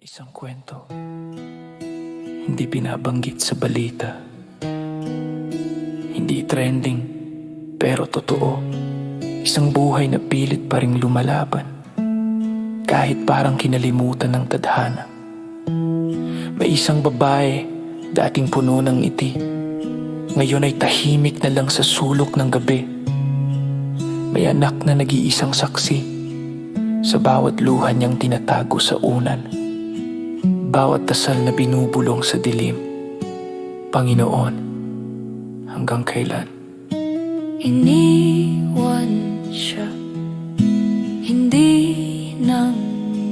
Isang kwento. Hindi binabanggit sa balita. Hindi trending, pero totoo. Isang buhay na pilit pa ring lumalaban. Kahit parang kinalimutan ng tadhana. May isang babae, dating puno ng ngiti. Ngayon ay tahimik na lang sa sulok ng gabi. May anak na nag-iisang saksi sa bawat luha niyang tinatago sa unan. Bawat dasal na binubulong sa dilim. Panginoon, hanggang kailan? Iniwan siya Hindi ng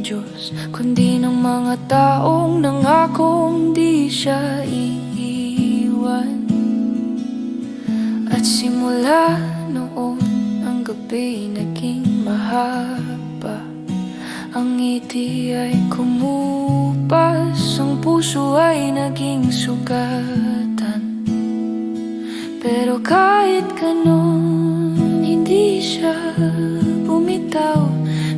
Diyos Kundi ng mga taong nangakong di siya iiwan At simula noon ang gabi naging mahaba Ang ngiti ay kumupas Ang puso ay naging sugatan. Pero kahit ganon, hindi siya bumitaw.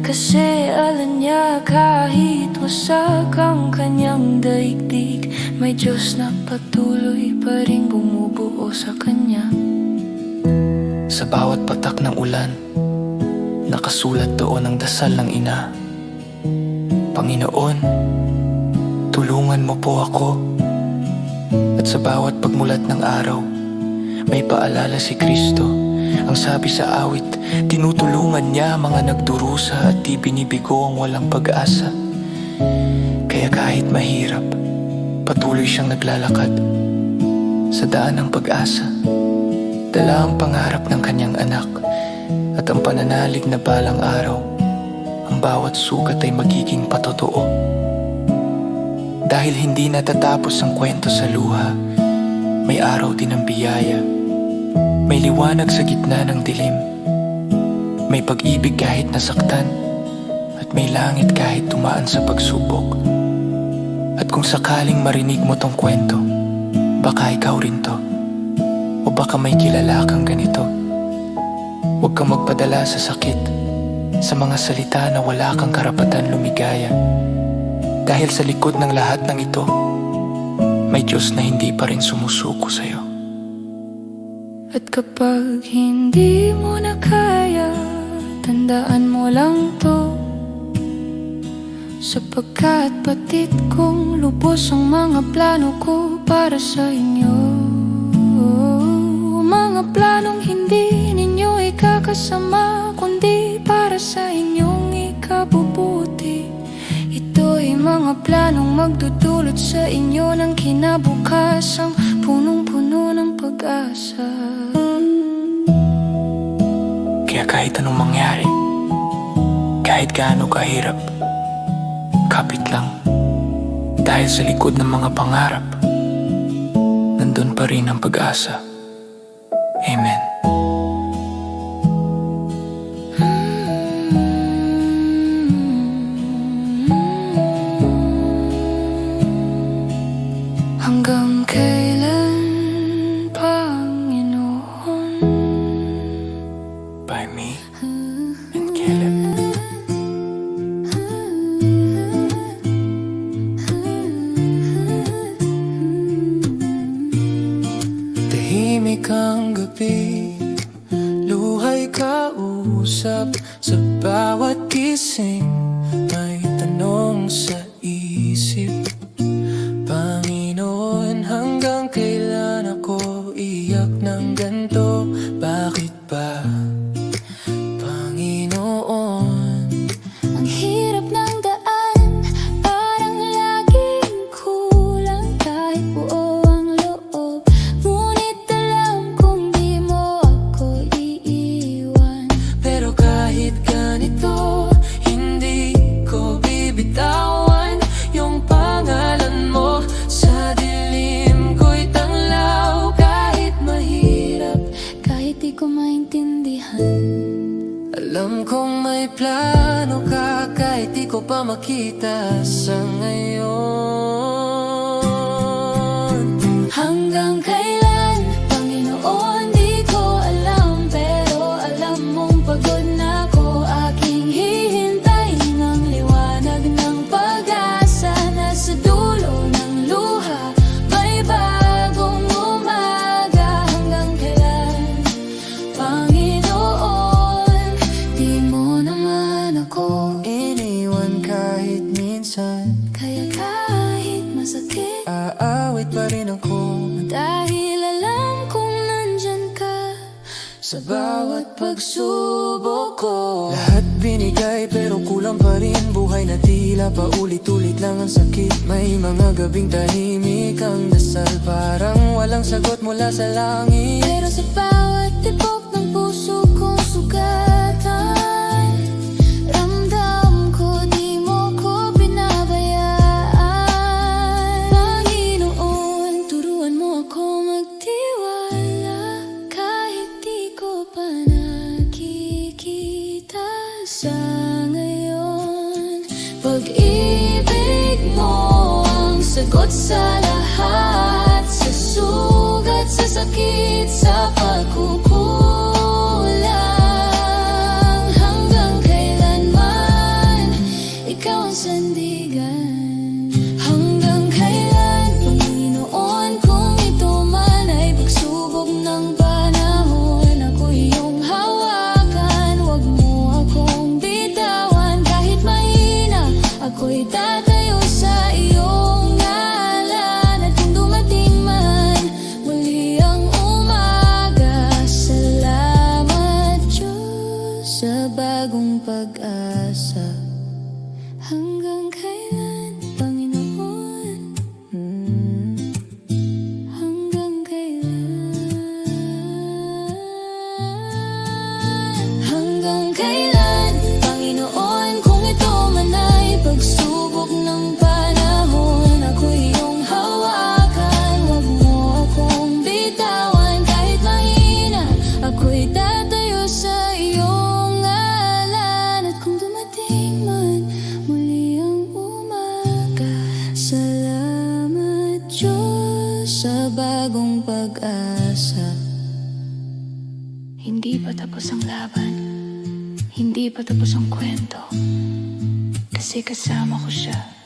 Kasi alam niya kahit wasak ang kanyang daigdig May Diyos na patuloy pa rin bumubuo sa kanya. Sa bawat patak ng ulan, nakasulat doon ang dasal ng ina. Panginoon, tulungan mo po ako. At sa bawat pagmulat ng araw, may paalala si Kristo. Ang sabi sa awit, tinutulungan niya mga nagdurusa at di binibigo ang walang pag-asa. Kaya kahit mahirap, patuloy siyang naglalakad sa daan ng pag-asa. Dala ang pangarap ng kanyang anak at ang pananalig na balang araw, ang bawat sugat ay magiging patotoo. Dahil hindi natatapos ang kwento sa luha, may araw din ang biyaya. May liwanag sa gitna ng dilim. May pag-ibig kahit nasaktan at may langit kahit tumaan sa pagsubok. At kung sakaling marinig mo tong kwento, baka ikaw rin to. O baka may kilala kang ganito. Huwag kang magpadala sa sakit, sa mga salita na wala kang karapatan lumigaya. Dahil sa likod ng lahat ng ito, may Diyos na hindi pa rin sumusuko sa'yo. At kapag hindi mo na kaya, tandaan mo lang to. Sapagkat patid kong lubos ang mga plano ko para sa inyo. Mga planong hindi ninyo ikakasama Kundi para sa inyong mga planong magdudulot sa inyo ng kinabukasang punong-puno ng pag-asa Kaya kahit anong mangyari, kahit gaano kahirap, kapit lang. Dahil sa likod ng mga pangarap, nandun pa rin ang pag-asa. Hanggang kailan, Panginoon? By me and Caleb. Tahimik ang gabi Luhay kausap Sa bawat gising May tanong sa pa makita sa minsan. Kaya kahit masakit Aawit pa rin ako. Dahil alam kong nandyan ka Sa bawat pagsubok ko. Lahat binigay pero kulang pa rin Buhay na tila paulit-ulit lang ang sakit. May mga gabing tahimik ang dasal Parang walang sagot mula sa langit. Pero sa bawat tibok ng puso kong sugatan Pag-ibig mo ang sagot sa lahat Sa sugat, sa sakit, sa pagkukulang sa bagong pag-asa Hanggang kailan, Panginoon? Hmm. Hanggang kailan? Hanggang kailan, Hindi pa tapos ang laban. Hindi pa tapos ang kwento. Kasi kasama ko siya